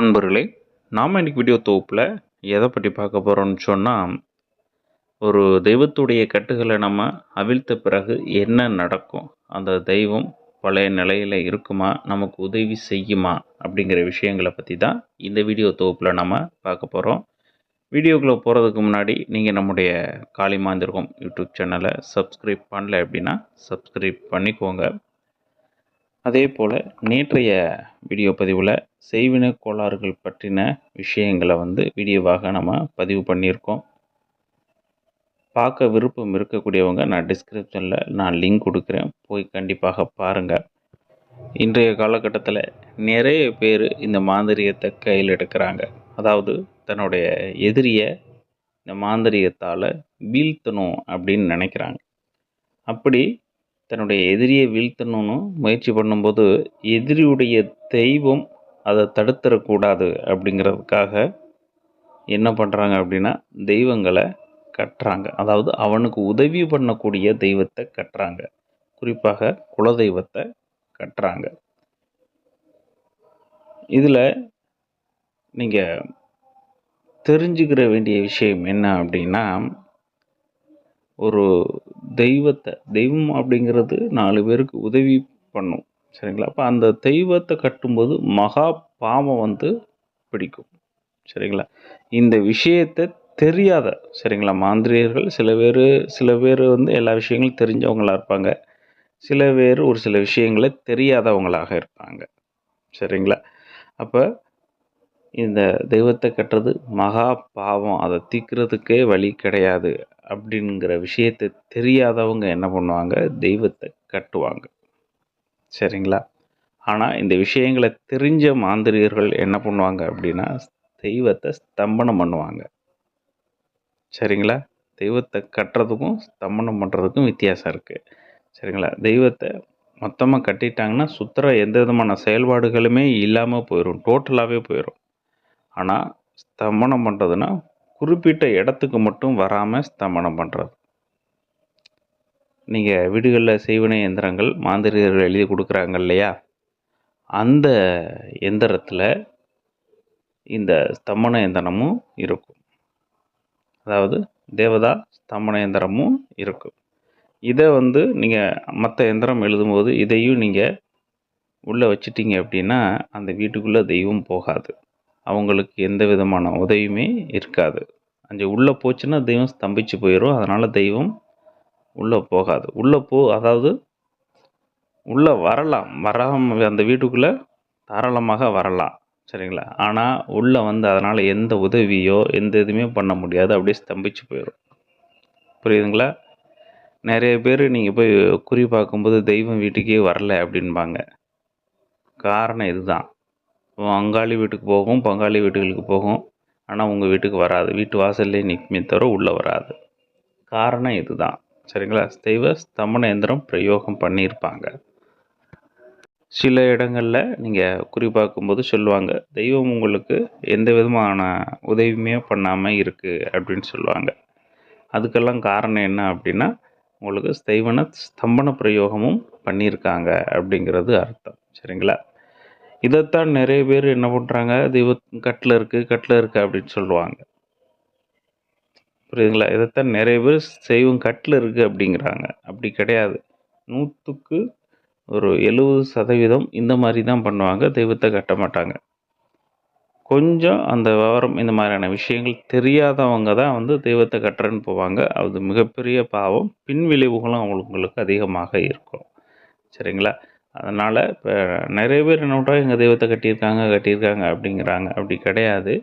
அன்பர்களே நாம் இன்றைக்கி வீடியோ தொகுப்பில் எதை பற்றி பார்க்க போகிறோம்னு சொன்னால் ஒரு தெய்வத்துடைய கட்டுகளை நம்ம அவிழ்த்த பிறகு என்ன நடக்கும்? அந்த தெய்வம் பழைய நிலையில் இருக்குமா? நமக்கு உதவி செய்யுமா? அப்படிங்கிற விஷயங்களை பற்றி தான் இந்த வீடியோ தொகுப்பில் நம்ம பார்க்க போகிறோம் வீடியோக்குள்ளே போகிறதுக்கு முன்னாடி நீங்கள் நம்முடைய காளிமாந்திருக்கும் யூடியூப் சேனலை சப்ஸ்கிரைப் பண்ணல அப்படின்னா சப்ஸ்கிரைப் பண்ணிக்கோங்க. அதே போல் நேற்றைய வீடியோ பதிவில் செய்வின கோளாறுகள் பற்றின விஷயங்களை வந்து வீடியோவாக நம்ம பதிவு பண்ணியிருக்கோம். பார்க்க விருப்பம் இருக்கக்கூடியவங்க நான் டிஸ்கிரிப்ஷனில் நான் லிங்க் கொடுக்குறேன். போய் கண்டிப்பாக பாருங்கள் இன்றைய காலகட்டத்தில் நிறைய பேர் இந்த மாந்திரியத்தை கையில் எடுக்கிறாங்க. அதாவது தன்னுடைய எதிரியை இந்த மாந்திரியத்தால் வீழ்த்தணும் அப்படின்னு நினைக்கிறாங்க. அப்படி தன்னுடைய எதிரியை வீழ்த்தணும்னு முயற்சி பண்ணும்போது எதிரியுடைய தெய்வம் அதை தடுத்துடக்கூடாது அப்படிங்கிறதுக்காக என்ன பண்ணுறாங்க அப்படின்னா தெய்வங்களை கட்டுறாங்க. அதாவது அவனுக்கு உதவி பண்ணக்கூடிய தெய்வத்தை கட்டுறாங்க. குறிப்பாக குலதெய்வத்தை கட்டுறாங்க. இதில் நீங்கள் தெரிஞ்சுக்கிற வேண்டிய விஷயம் என்ன அப்படின்னா ஒரு தெய்வத்தை தெய்வம் அப்படிங்கிறது நாலு பேருக்கு உதவி பண்ணும். சரிங்களா? அப்போ அந்த தெய்வத்தை கட்டும்போது மகா பாவம் வந்து பிடிக்கும். சரிங்களா? இந்த விஷயத்தை தெரியாத சரிங்களா? மாந்திரியர்கள் சில பேர் சில பேர் வந்து எல்லா விஷயங்களும் தெரிஞ்சவங்களாக இருப்பாங்க. சில பேர் ஒரு சில விஷயங்களை தெரியாதவங்களாக இருப்பாங்க. சரிங்களா? அப்போ இந்த தெய்வத்தை கட்டுறது மகா பாவம். அதை தீக்கிறதுக்கே வழி கிடையாது. அப்படிங்கிற விஷயத்தை தெரியாதவங்க என்ன பண்ணுவாங்க? தெய்வத்தை கட்டுவாங்க. சரிங்களா? ஆனால் இந்த விஷயங்களை தெரிஞ்ச மாந்திரியர்கள் என்ன பண்ணுவாங்க அப்படின்னா தெய்வத்தை ஸ்தம்பனம் பண்ணுவாங்க. சரிங்களா? தெய்வத்தை கட்டுறதுக்கும் ஸ்தம்பனம் பண்ணுறதுக்கும் வித்தியாசம் இருக்குது சரிங்களா? தெய்வத்தை மொத்தமாக கட்டிட்டாங்கன்னா சுற்றுற எந்த விதமான செயல்பாடுகளுமே இல்லாமல் போயிடும் டோட்டலாகவே போயிடும் ஆனால் ஸ்தம்பனம் பண்ணுறதுன்னா குறிப்பிட்ட இடத்துக்கு மட்டும் வராமல் ஸ்தம்பனம் பண்ணுறது நீங்கள் வீடுகளில் செய்வினை எந்திரங்கள் மாந்திரியர்கள் எழுதி கொடுக்குறாங்க இல்லையா? அந்த எந்திரத்தில் இந்த ஸ்தம்பன எந்திரமும் இருக்கும். அதாவது தேவதா ஸ்தம்பன எந்திரமும் இருக்கும். இதை வந்து நீங்கள் மற்ற எந்திரம் எழுதும்போது இதையும் நீங்கள் உள்ளே வச்சிட்டிங்க அப்படின்னா அந்த வீட்டுக்குள்ளே தெய்வம் போகாது. அவங்களுக்கு எந்த விதமான உதவியுமே இருக்காது. அங்கே உள்ளே போச்சுன்னா தெய்வம் ஸ்தம்பிச்சு போயிடும் அதனால் தெய்வம் உள்ளே போகாது. உள்ளே போ அதாவது உள்ளே வரலாம். வராமல் அந்த வீட்டுக்குள்ளே தாராளமாக வரலாம். சரிங்களா? ஆனால் உள்ளே வந்து அதனால் எந்த உதவியோ எந்த இதுவுமே பண்ண முடியாது. அப்படியே ஸ்தம்பிச்சு போயிடும் புரியுதுங்களா? நிறைய பேர் நீங்கள் போய் குறி பார்க்கும்போது தெய்வம் வீட்டுக்கே வரலை அப்படின்பாங்க. காரணம் இதுதான். அங்காளி வீட்டுக்கு போகும் பங்காளி வீட்டுகளுக்கு போகும். ஆனால் உங்கள் வீட்டுக்கு வராது. வீட்டு வாசல்லே நிற்குமே தவிர உள்ளே வராது. காரணம் இதுதான். சரிங்களா? தெய்வ ஸ்தம்பன எந்திரம் பிரயோகம் பண்ணியிருப்பாங்க. சில இடங்களில் நீங்கள் குறிப்பாக்கும்போது சொல்லுவாங்க தெய்வம் உங்களுக்கு எந்த விதமான உதவியுமே பண்ணாமல் இருக்குது அப்படின்னு சொல்லுவாங்க. அதுக்கெல்லாம் காரணம் என்ன அப்படின்னா உங்களுக்கு தெய்வன ஸ்தம்பன பிரயோகமும் பண்ணியிருக்காங்க அப்படிங்கிறது அர்த்தம். சரிங்களா? இதைத்தான் நிறைய பேர் என்ன பண்ணுறாங்க தெய்வ கட்டில் இருக்குது கட்டில் இருக்குது அப்படின்னு சொல்லுவாங்க. புரியுதுங்களா? இதைத்தான் நிறைய பேர் செய்வம் கட்டில் இருக்குது அப்படிங்கிறாங்க. அப்படி கிடையாது. நூற்றுக்கு ஒரு எழுபது சதவீதம் இந்த மாதிரி தான் பண்ணுவாங்க தெய்வத்தை கட்ட மாட்டாங்க. கொஞ்சம் அந்த விவரம் இந்த மாதிரியான விஷயங்கள் தெரியாதவங்க தான் வந்து தெய்வத்தை கட்டுறேன்னு போவாங்க. அது மிகப்பெரிய பாவம் பின் விளைவுகளும் அவங்களுக்கு அதிகமாக இருக்கும். சரிங்களா? அதனால் இப்போ நிறைய பேர் என்ன பண்ணுறாங்க எங்கள் தெய்வத்தை கட்டியிருக்காங்க கட்டியிருக்காங்க அப்படிங்கிறாங்க. அப்படி கிடையாது.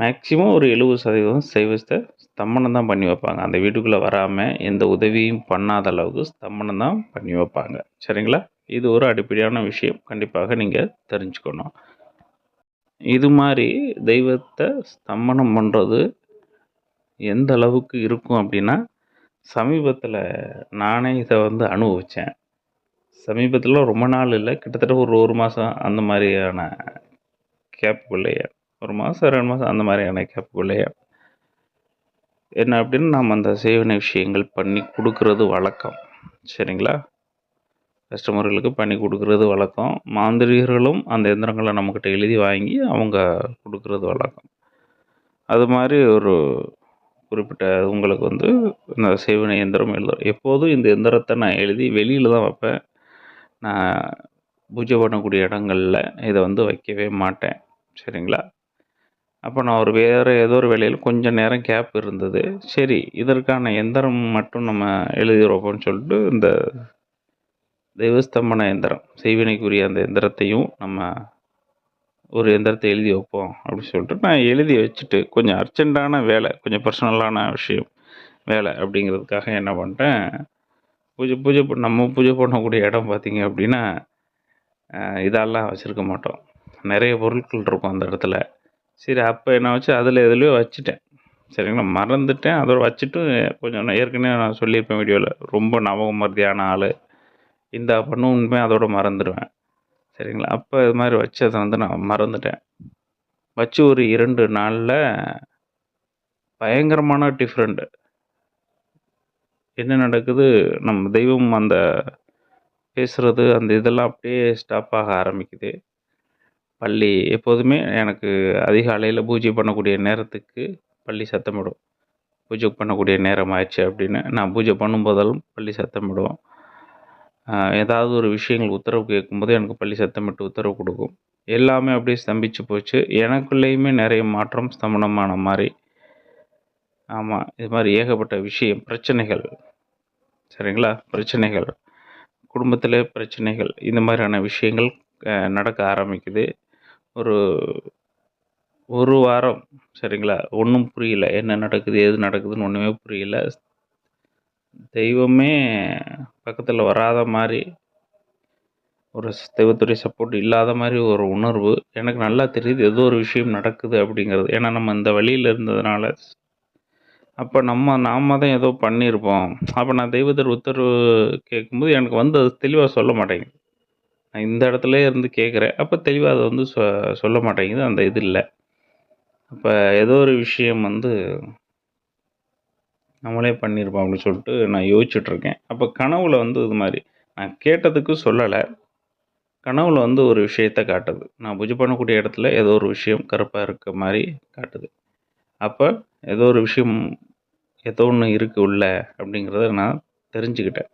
மேக்சிமம் ஒரு எழுபது சதவீதம் சைவத்தை ஸ்தம்பனம் தான் பண்ணி வைப்பாங்க. அந்த வீட்டுக்குள்ளே வராமல் எந்த உதவியும் பண்ணாத அளவுக்கு ஸ்தம்பனம் தான் பண்ணி வைப்பாங்க. சரிங்களா? இது ஒரு அடிப்படையான விஷயம். கண்டிப்பாக நீங்கள் தெரிஞ்சுக்கணும். இது மாதிரி தெய்வத்தை ஸ்தம்பனம் பண்ணுறது எந்த அளவுக்கு இருக்கும் அப்படின்னா சமீபத்தில் நானே இதை வந்து அனுபவித்தேன் சமீபத்தில் ரொம்ப நாள் இல்லை. கிட்டத்தட்ட ஒரு ஒரு மாதம் அந்த மாதிரியான கேப்புக்குள்ளேயே ஒரு மாதம் ரெண்டு மாதம் அந்த மாதிரியான கேப்புக்குள்ளேயே என்ன அப்படின்னு நாம் அந்த சேவனை விஷயங்கள் பண்ணி கொடுக்கறது வழக்கம். சரிங்களா? கஸ்டமர்களுக்கு பண்ணி கொடுக்குறது வழக்கம். மாந்திரிகர்களும் அந்த எந்திரங்களை நம்மக்கிட்ட எழுதி வாங்கி அவங்க கொடுக்குறது வழக்கம். அது மாதிரி ஒரு குறிப்பிட்ட உங்களுக்கு வந்து இந்த சேவனை எந்திரம் எழுதுறோம் எப்போதும் இந்த எந்திரத்தை நான் எழுதி வெளியில் தான் வைப்பேன். நான் பூஜை பண்ணக்கூடிய இடங்களில் இதை வந்து வைக்கவே மாட்டேன். சரிங்களா? அப்போ நான் ஒரு வேறு ஏதோ ஒரு வேலையில் கொஞ்சம் நேரம் கேப் இருந்தது. சரி இதற்கான எந்திரம் மட்டும் நம்ம எழுதிடுவோம்னு சொல்லிட்டு இந்த தெய்வஸ்தம்பன எந்திரம் செய்வினைக்குரிய அந்த எந்திரத்தையும் நம்ம ஒரு எந்திரத்தை எழுதி வைப்போம் அப்படின்னு சொல்லிட்டு நான் எழுதி வச்சுட்டு கொஞ்சம் அர்ஜென்ட்டான வேலை கொஞ்சம் பர்சனலான விஷயம் வேலை அப்படிங்கிறதுக்காக என்ன பண்ணிட்டேன் பூஜை பூஜை நம்ம பூஜை பண்ணக்கூடிய இடம் பார்த்தீங்க அப்படின்னா இதெல்லாம் வச்சுருக்க மாட்டோம். நிறைய பொருட்கள் இருக்கும் அந்த இடத்துல. சரி அப்போ என்ன வச்சு அதில் எதுலையோ வச்சுட்டேன். சரிங்களா? மறந்துட்டேன். அதோட வச்சுட்டு கொஞ்சம் நான் ஏற்கனவே நான் சொல்லியிருப்பேன் வீடியோவில் ரொம்ப ஞாபகம் மருதியான ஆள். இந்த பண்ணும் உண்மை அதோட மறந்துடுவேன். சரிங்களா? அப்போ இது மாதிரி வச்சு அதை வந்து நான் மறந்துட்டேன். வச்சு ஒரு இரண்டு நாளில் பயங்கரமான டிஃப்ரெண்ட்டு என்ன நடக்குது? நம்ம தெய்வம் அந்த பேசுகிறது அந்த இதெல்லாம் அப்படியே ஸ்டாப் ஆக ஆரம்பிக்குது. பள்ளி எப்போதுமே எனக்கு அதிகாலையில் பூஜை பண்ணக்கூடிய நேரத்துக்கு பள்ளி சத்தமிடும். பூஜை பண்ணக்கூடிய நேரம் ஆயிடுச்சு அப்படின்னு நான் பூஜை பண்ணும்போதெல்லாம் பள்ளி சத்தமிடும் ஏதாவது ஒரு விஷயங்கள் உத்தரவு கேட்கும்போது எனக்கு பள்ளி சத்தமிட்டு உத்தரவு கொடுக்கும். எல்லாமே அப்படியே ஸ்தம்பிச்சு போச்சு. எனக்குள்ளேயுமே நிறைய மாற்றம் ஸ்தமனமான மாதிரி ஆமாம் இது மாதிரி ஏகப்பட்ட விஷயம் பிரச்சனைகள். சரிங்களா? பிரச்சனைகள். குடும்பத்தில் பிரச்சனைகள். இந்த மாதிரியான விஷயங்கள் நடக்க ஆரம்பிக்குது. ஒரு ஒரு வாரம் சரிங்களா? ஒன்றும் புரியல. என்ன நடக்குது எது நடக்குதுன்னு ஒன்றுமே புரியல. தெய்வமே பக்கத்தில் வராத மாதிரி ஒரு தெய்வத்துறை தெய்வத்துடைய சப்போர்ட் இல்லாத மாதிரி ஒரு உணர்வு. எனக்கு நல்லா தெரியுது ஏதோ ஒரு விஷயம் நடக்குது அப்படிங்கிறது. ஏன்னா நம்ம இந்த வழியில் இருந்ததுனால அப்போ நம்ம நாம தான் ஏதோ பண்ணியிருப்போம் அப்போ நான் தெய்வத்தர் உத்தரவு கேட்கும்போது எனக்கு வந்து அது தெளிவாக சொல்ல மாட்டேங்குது. நான் இந்த இடத்துல இருந்து கேட்குறேன். அப்போ தெளிவாக அது வந்து சொ சொல்ல மாட்டேங்குது. அந்த இது இல்லை. அப்போ ஏதோ ஒரு விஷயம் வந்து நம்மளே பண்ணியிருப்போம் அப்படின்னு சொல்லிட்டு நான் யோசிச்சுட்ருக்கேன். அப்போ கனவுல வந்து இது மாதிரி நான் கேட்டதுக்கு சொல்லலை. கனவுல வந்து ஒரு விஷயத்த காட்டுது. நான் பூஜை பண்ணக்கூடிய இடத்துல ஏதோ ஒரு விஷயம் கருப்பாக இருக்க மாதிரி காட்டுது. அப்போ ஏதோ ஒரு விஷயம் ஏதோ ஒன்று இருக்கு உள்ள அப்படிங்கிறத நான் தெரிஞ்சுக்கிட்டேன்.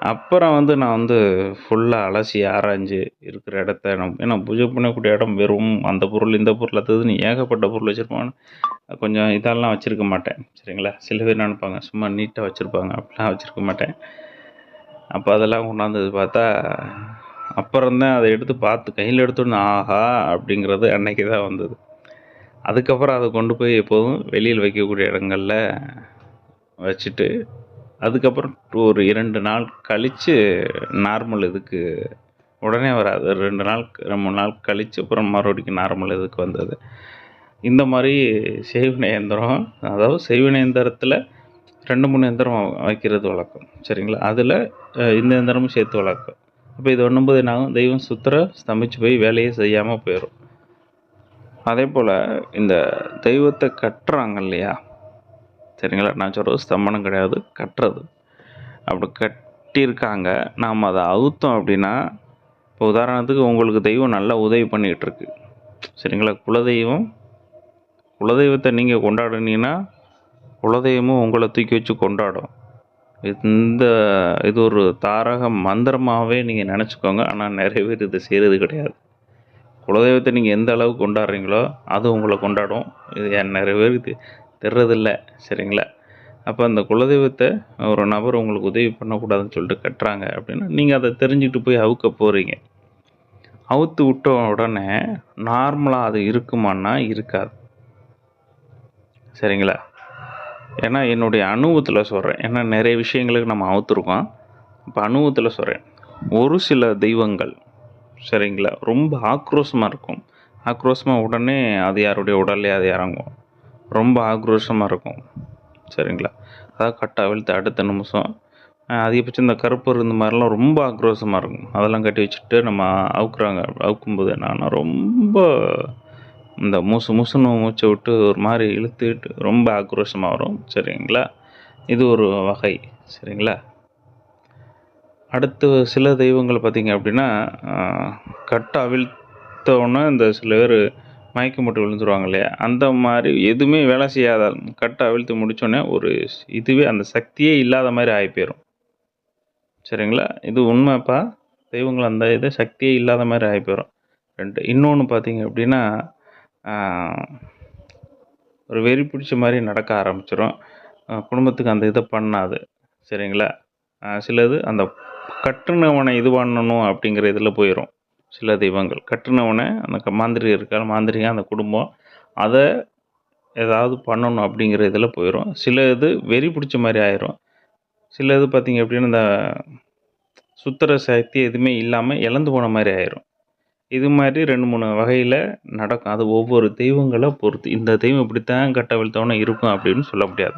அப்புறம் வந்து நான் வந்து ஃபுல்லாக அலசி ஆராய்ஞ்சு இருக்கிற இடத்த நான் ஏன்னா பூஜை பண்ணக்கூடிய இடம் வெறும் அந்த பொருள் இந்த பொருள் அதுன்னு ஏகப்பட்ட பொருள் வச்சுருப்பான்னு கொஞ்சம் இதெல்லாம் வச்சுருக்க மாட்டேன். சரிங்களா? சில பேர் நினைப்பாங்க? சும்மா நீட்டாக வச்சுருப்பாங்க. அப்படிலாம் வச்சுருக்க மாட்டேன். அப்போ அதெல்லாம் கொண்டாந்தது பார்த்தா அப்புறம்தான் அதை எடுத்து பார்த்து கையில் எடுத்தோன்னு ஆஹா அப்படிங்கிறது அன்னைக்கு தான் வந்தது. அதுக்கப்புறம் அதை கொண்டு போய் எப்போதும் வெளியில் வைக்கக்கூடிய இடங்களில் வச்சுட்டு அதுக்கப்புறம் ஒரு இரண்டு நாள் கழித்து நார்மல் இதுக்கு உடனே வராது. ரெண்டு நாள் ரெண்டு மூணு நாள் கழித்து அப்புறம் மறுபடியும் நார்மல் இதுக்கு வந்தது. இந்த மாதிரி செய்வினை எந்திரம் அதாவது செய்வினை எந்திரத்தில் ரெண்டு மூணு எந்திரம் வைக்கிறது வழக்கம். சரிங்களா? அதில் இந்த எந்திரமும் சேர்த்து வழக்கம். அப்போ இது ஒன்றும்போது என்னாகும்? தெய்வம் சுத்தர ஸ்தம்பிச்சு போய் வேலையே செய்யாமல் போயிடும் அதே போல் இந்த தெய்வத்தை கட்டுறாங்க இல்லையா? சரிங்களா? நான் சொல்கிறது ஸ்தம்பனம் கிடையாது. கட்டுறது. அப்படி கட்டியிருக்காங்க. நாம் அதை அவுத்தோம் அப்படின்னா இப்போ உதாரணத்துக்கு உங்களுக்கு தெய்வம் நல்லா உதவி பண்ணிக்கிட்டு இருக்கு சரிங்களா? குலதெய்வம். குலதெய்வத்தை நீங்கள் கொண்டாடுனீங்கன்னா குலதெய்வமும் உங்களை தூக்கி வச்சு கொண்டாடும். இந்த இது ஒரு தாரக மந்திரமாகவே நீங்கள் நினச்சிக்கோங்க. ஆனால் நிறைய பேர் இதை செய்கிறது கிடையாது. குலதெய்வத்தை நீங்கள் எந்த அளவுக்கு கொண்டாடுறீங்களோ அது உங்களை கொண்டாடும். இது என் நிறைய பேருக்கு தெரிறதில்ல. சரிங்களா? அப்போ அந்த குலதெய்வத்தை ஒரு நபர் உங்களுக்கு உதவி பண்ணக்கூடாதுன்னு சொல்லிட்டு கட்டுறாங்க அப்படின்னா நீங்கள் அதை தெரிஞ்சுக்கிட்டு போய் அவுக்க போகிறீங்க அவுத்து விட்ட உடனே நார்மலாக அது இருக்குமான்னா இருக்காது. சரிங்களா? ஏன்னா என்னுடைய அனுபவத்தில் சொல்கிறேன் ஏன்னா நிறைய விஷயங்களுக்கு நம்ம அவுத்துருக்கோம். இப்போ அனுபவத்தில் சொல்கிறேன் ஒரு சில தெய்வங்கள் சரிங்களா? ரொம்ப ஆக்ரோஷமாக இருக்கும். ஆக்ரோஷமாக உடனே அது யாருடைய உடல்லே அது இறங்கும் ரொம்ப ஆக்ரோஷமாக இருக்கும். சரிங்களா? அதாவது கட்டா விழுத்து அடுத்த நிமிஷம் அதிகபட்சம் இந்த கருப்பு இந்த மாதிரிலாம் ரொம்ப ஆக்ரோஷமாக இருக்கும். அதெல்லாம் கட்டி வச்சுட்டு நம்ம அவுக்குறாங்க. அவுக்கும்போது என்னன்னா ரொம்ப இந்த மூசு மூசுன்னு மூச்சை விட்டு ஒரு மாதிரி இழுத்துட்டு ரொம்ப ஆக்ரோஷமாக வரும். சரிங்களா? இது ஒரு வகை. சரிங்களா? அடுத்து சில தெய்வங்கள் பார்த்தீங்க அப்படின்னா கட்டை அவிழ்த்தோன்னே இந்த சில பேர் மயக்கம் போட்டு விழுந்துருவாங்க இல்லையா? அந்த மாதிரி எதுவுமே வேலை செய்யாத கட்டை அவிழ்த்து முடித்தோடனே ஒரு இதுவே அந்த சக்தியே இல்லாத மாதிரி ஆகி போயிடும் சரிங்களா? இது உண்மைப்பா. தெய்வங்கள் அந்த இது சக்தியே இல்லாத மாதிரி ஆகி போயிடும் ரெண்டு இன்னொன்று பார்த்தீங்க அப்படின்னா ஒரு வெறி பிடிச்ச மாதிரி நடக்க ஆரம்பிச்சிடும் குடும்பத்துக்கு அந்த இதை பண்ணாது. சரிங்களா? சிலது அந்த கட்டுனவனை இது பண்ணணும் அப்படிங்கிற இதில் போயிடும் சில தெய்வங்கள். கட்டுனவனை அந்த க- இருக்கால் மாந்திரிகம் அந்த குடும்பம் அதை ஏதாவது பண்ணணும் அப்படிங்கிற இதில் போயிடும் சில இது வெறி பிடிச்ச மாதிரி ஆயிரும். சில இது பார்த்தீங்க அப்படின்னா இந்த சுத்துற சக்தி எதுவுமே இல்லாமல் இழந்து போன மாதிரி ஆயிரும். இது மாதிரி ரெண்டு மூணு வகையில் நடக்கும். அது ஒவ்வொரு தெய்வங்களை பொறுத்து. இந்த தெய்வம் இப்படித்தான் கட்ட விழுத்தவொன்னே இருக்கும் அப்படின்னு சொல்ல முடியாது.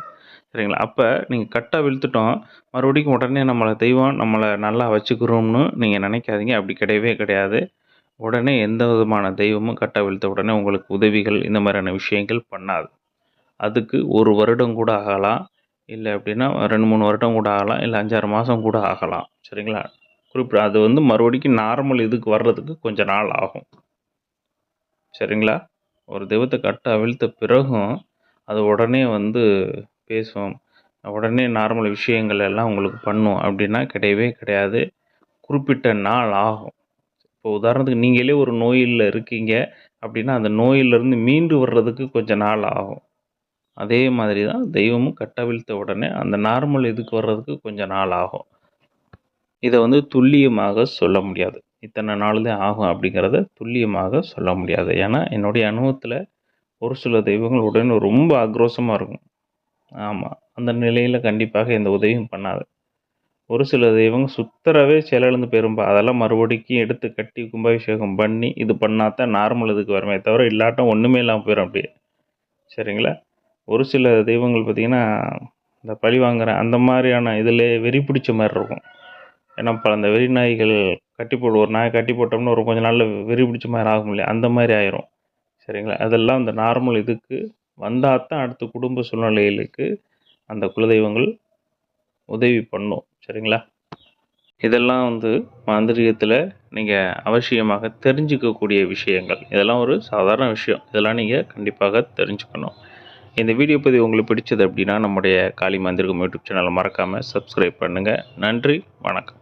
சரிங்களா? அப்போ நீங்கள் கட்டாக விழுத்துட்டோம் மறுபடியும் உடனே நம்மளை தெய்வம் நம்மளை நல்லா வச்சுக்கிறோம்னு நீங்கள் நினைக்காதீங்க. அப்படி கிடையவே கிடையாது. உடனே எந்த விதமான தெய்வமும் கட்டாக விழுத்த உடனே உங்களுக்கு உதவிகள் இந்த மாதிரியான விஷயங்கள் பண்ணாது. அதுக்கு ஒரு வருடம் கூட ஆகலாம். இல்லை அப்படின்னா ரெண்டு மூணு வருடம் கூட ஆகலாம். இல்லை அஞ்சாறு மாதம் கூட ஆகலாம். சரிங்களா? குறிப்பிட அது வந்து மறுபடிக்கும் நார்மல் இதுக்கு வர்றதுக்கு கொஞ்சம் நாள் ஆகும். சரிங்களா? ஒரு தெய்வத்தை கட்ட அவிழ்த்த பிறகும் அது உடனே வந்து பேசும் உடனே நார்மல் விஷயங்கள் எல்லாம் உங்களுக்கு பண்ணும் அப்படின்னா கிடையவே கிடையாது. குறிப்பிட்ட நாள் ஆகும். இப்போ உதாரணத்துக்கு நீங்களே ஒரு நோயில் இருக்கீங்க அப்படின்னா அந்த நோயிலிருந்து மீண்டு வர்றதுக்கு கொஞ்சம் நாள் ஆகும். அதே மாதிரி தான் தெய்வமும் கட்டவிழ்த்த உடனே அந்த நார்மல் இதுக்கு வர்றதுக்கு கொஞ்சம் நாள் ஆகும். இதை வந்து துல்லியமாக சொல்ல முடியாது. இத்தனை நாள் தான் ஆகும் அப்படிங்கிறத துல்லியமாக சொல்ல முடியாது. ஏன்னா என்னுடைய அனுபவத்தில் ஒரு சில தெய்வங்கள் உடனே ரொம்ப ஆக்ரோஷமாக இருக்கும். ஆமாம் அந்த நிலையில் கண்டிப்பாக எந்த உதவியும் பண்ணாது. ஒரு சில தெய்வங்கள் சுத்தரவே செயலிழந்து போயிரும்பா அதெல்லாம் மறுபடிக்கும் எடுத்து கட்டி கும்பாபிஷேகம் பண்ணி இது பண்ணாதான் நார்மல் இதுக்கு வருமே தவிர இல்லாட்டம் ஒன்றுமே இல்லாமல் போயிடும் அப்படியே. சரிங்களா? ஒரு சில தெய்வங்கள் பார்த்திங்கன்னா இந்த பழி வாங்குற அந்த மாதிரியான இதில் வெறி பிடிச்ச மாதிரி இருக்கும். ஏன்னா இப்போ அந்த வெறி நாய்கள் கட்டி போடு ஒரு நாயை கட்டி போட்டோம்னா ஒரு கொஞ்ச நாளில் வெறி பிடிச்ச மாதிரி ஆகும் இல்லையா அந்த மாதிரி ஆயிரும். சரிங்களா? அதெல்லாம் அந்த நார்மல் இதுக்கு வந்தால் தான் அடுத்த குடும்ப சூழ்நிலைகளுக்கு அந்த குலதெய்வங்கள் உதவி பண்ணும். சரிங்களா? இதெல்லாம் வந்து மாந்திரிகத்தில் நீங்கள் அவசியமாக தெரிஞ்சுக்கக்கூடிய விஷயங்கள். இதெல்லாம் ஒரு சாதாரண விஷயம். இதெல்லாம் நீங்கள் கண்டிப்பாக தெரிஞ்சுக்கணும். இந்த வீடியோ பதிவு உங்களுக்கு பிடிச்சது அப்படின்னா நம்முடைய காளி மாந்திரிகம் யூடியூப் சேனலை மறக்காமல் சப்ஸ்கிரைப் பண்ணுங்கள் நன்றி வணக்கம்.